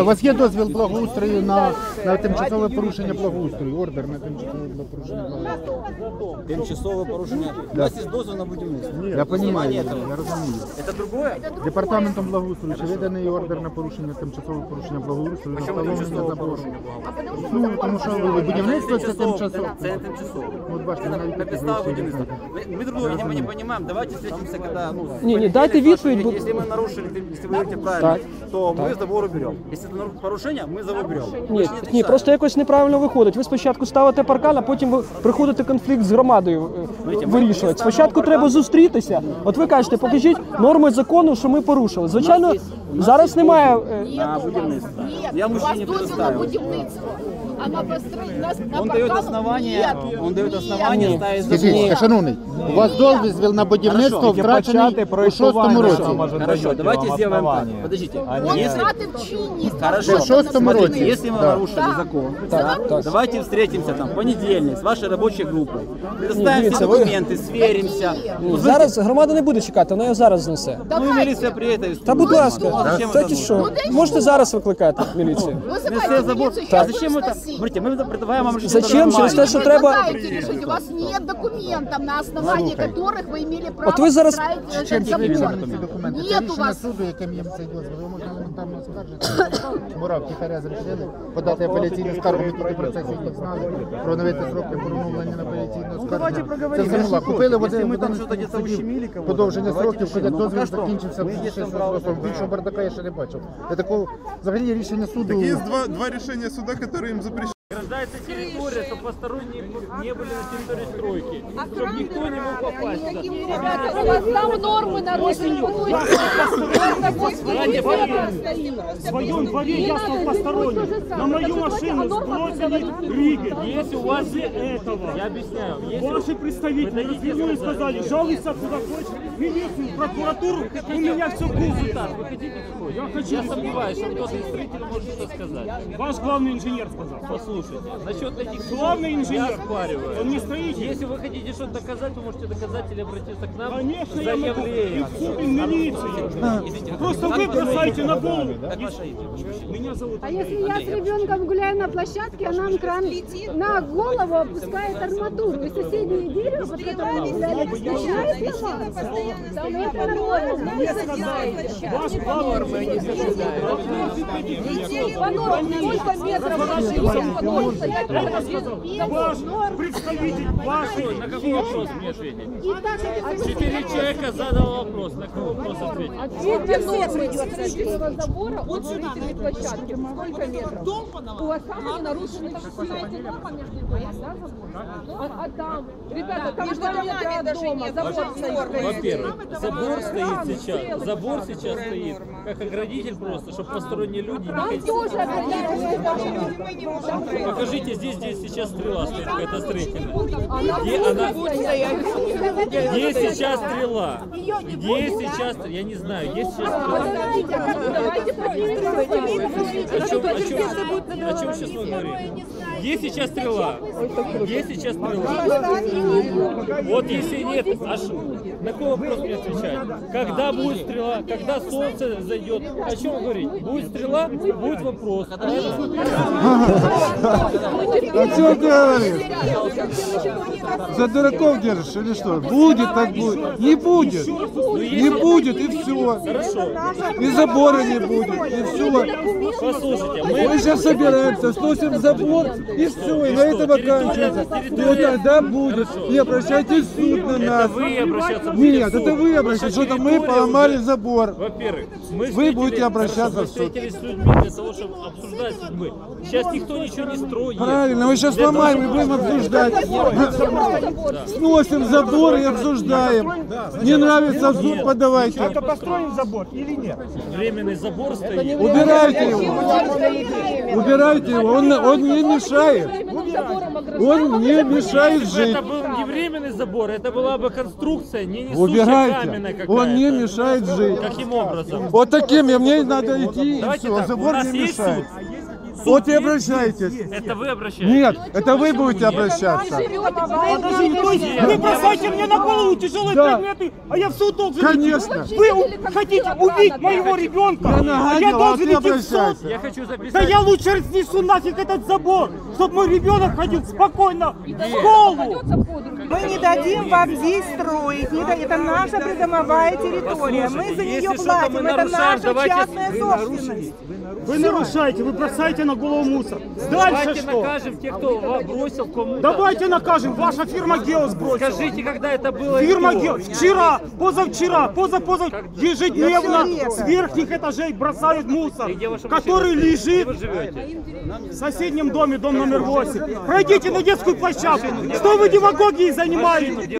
У вас є дозвіл благоустрою на, на тимчасове порушення благоустрою, ордер на тимчасове порушення благоустрою. Тимчасове порушення. У нас є дозвіл на будівництво. Я розумію, Основання я этого. розумію. Это другое? Департаментом благоустрою чи виданий ордер на порушення тимчасового порушення благоустрою на встановлення тимчасове забору? порушення Ну, тому що ви- будівництво це тимчасово. Це не тимчасово. От бачите, Це навіть на такі підставі речі будівництва. не Ми, ми друг друга не, не понимаем. Давайте встретимся, когда... Ну, Не, не, в дайте понедельник відповідь, вашу- бо- Если мы нарушили, если вы говорите правильно, то мы забор уберем. Если это нару- порушение, мы забор уберем. Мы Ні, же не ні, отрицаем. просто якось неправильно виходить. Ви спочатку ставите паркан, а потім ви приходите конфлікт з громадою е, вирішувати. Спочатку треба зустрітися. От ви кажете, покажіть норми закону, що ми порушили. Звичайно, зараз немає. е, На будівництво. Нет, Я у вас мужчине дозвіл на предоставил. будівництво. А на построение, на, на Он дает паркан- основания, Нет, он дает нет. основания ставить Скажіть, забор. шановний, у вас дозвіл на будівництво Хорошо. втрачений у шостому році. Хорошо, давайте сделаем так. Подождите. Он Если... втратив чинність. Хорошо, В шостому смотрите, році. если мы Да. нарушили Да. закон, Да. да, давайте встретимся там в понедельник с вашей рабочей группой, предоставим все дивіться, ви- документы, сверимся. Ні, зараз громада не буде чекати, вона його зараз знесе. Ну и Давайте. милиция приедет. Та будь ласка, Зачем та это ті нужно? що? Можете зараз викликати міліцію. Вызывайте Несе забор. милицию, А сейчас зачем будем это? сносить. Смотрите, мы предлагаем вам решить Зачем? это Через те, нормально. що Вы треба. предлагаете решить, у вас нет документов, на основании которых вы имели право Вот вы зараз- строить этот Чим забор. закріплені ці документи? Це Нет у рішення вас. суду, яким їм цей дозвіл. Ви можете елементарно оскаржити. Мурав, тихаря зрішили, подати апеляційну скаргу, ми тільки про це сьогодні знали, проновити сроки поновлення на апеляційну скаргу. Це все була. Купили в Если один мы там один что-то где-то судів ущемили кого-то, подовження давайте сроків, коли решим. Ну, дозвіл пока что закінчився мы в едем 6 право років. Більшого бардака я ще не бачив. Я такого, взагалі рішення суду... Есть два, два решения суда, которые им запрещают. Ограждается территория, чтобы посторонние не были на территории стройки, чтобы никто не мог попасть. У вас там нормы нарушены. В своем дворе я стал посторонним. На мою машину сбросили Ригель. Если у вас этого Я объясняю, ваши представители развернули и сказали, жалуйся куда хочешь, в милицию, прокуратуру, у меня все будет. вы хотите? Я хочу Я сомневаюсь, что кто-то из зрителей может что сказать. Ваш главный инженер сказал. Послушайте, насчет этих Главный инженер. оспариваю. Он не строитель. Если вы хотите что-то доказать, вы можете доказать или обратиться к нам Конечно, я могу. И в суд, и в милицию. Просто вы бросаете на голову. Имя? Меня зовут А если я с ребенком гуляю на площадке, она нам кран на голову опускает арматуру, и соседнее дерево, под которым мы гуляли, начинает сломаться. Там это нормально. Мне сказали, ваш главный По нормам, сколько метров ваш представитель вашей На какой вопрос мне ответить? Четыре человека задал вопрос. На какой вопрос ответить? строительного забора от строительной площадки. Сколько метров? У вас там они нарушены. А, а там, ребята, там два метра от дома, забор стоит. Во-первых, забор стоит сейчас. Забор сейчас стоит как оградитель просто, чтобы посторонние люди не Там ходили. Покажите здесь, где сейчас стрела стоит, какая-то строительная. Она Где она? сейчас стрела? Где сейчас? Я не знаю. Где сейчас стрела? А чем, о чем, о чем сейчас мы говорим? Где сейчас стрела? Где сейчас стрела? Вот если нет, аж на какой вопрос мне отвечать? Когда будет стрела? Когда солнце зайдет? О чем говорить? Будет стрела, будет вопрос. А что говоришь? За дураков держишь или что? Будет так будет. Не будет. Не будет и все. И забора не будет. И все. Послушайте, Мы сейчас собираемся, сносим забор и все. И на этом оканчивается. Ну тогда будет. И обращайтесь в суд на нас. Нет, это вы обращайтесь. Наша Что-то мы поломали забор. Во-первых, Вы будете обращаться в суд. того, чтобы обсуждать. Сейчас никто ничего не строит. Правильно, мы сейчас ломаем и будем обсуждать. Сносим забор и обсуждаем. Не нравится в суд, подавайте. построим забор или нет? Временный забор стоит. Убирайте его. Убирайте его. Он, он не мешает. Он не мешает жить. это был не временный забор, это была бы конструкция, не несущая каменная какая-то. Он не мешает жить. Каким образом? Вот таким, мне надо идти, и Давайте все. Забор не мешает. Суд. Вот и обращайтесь. Это вы обращаетесь? Нет, это вы будете обращаться. Вы бросаете мне на голову тяжелые Да. предметы, а я в суд должен Конечно. идти? Вы у- хотите убить моего ребенка, Я а я нагадил, а должен ты идти в суд? обращайся. Я хочу записать. Да я лучше разнесу нафиг этот забор, чтобы мой ребенок ходил спокойно в школу. Мы не дадим вам здесь строить. Не да- Это наша придомовая территория. Мы за нее если что-то мы платим. Это нарушаем, наша давайте- частная собственность. Вы нарушаете, вы бросаете на голову мусор. Дальше Давайте что? накажем тех, кто ва- бросил кому-то. Давайте накажем. Ваша фирма Геос бросила. Скажите, когда это было? и Фирма кто? Геос вчера, позавчера, позапоза ежедневно с верхних этажей бросают мусор, Где который? Где лежит вы живете? в соседнем доме, дом номер 8. Пройдите на детскую площадку. Что вы демагогией занимаетесь?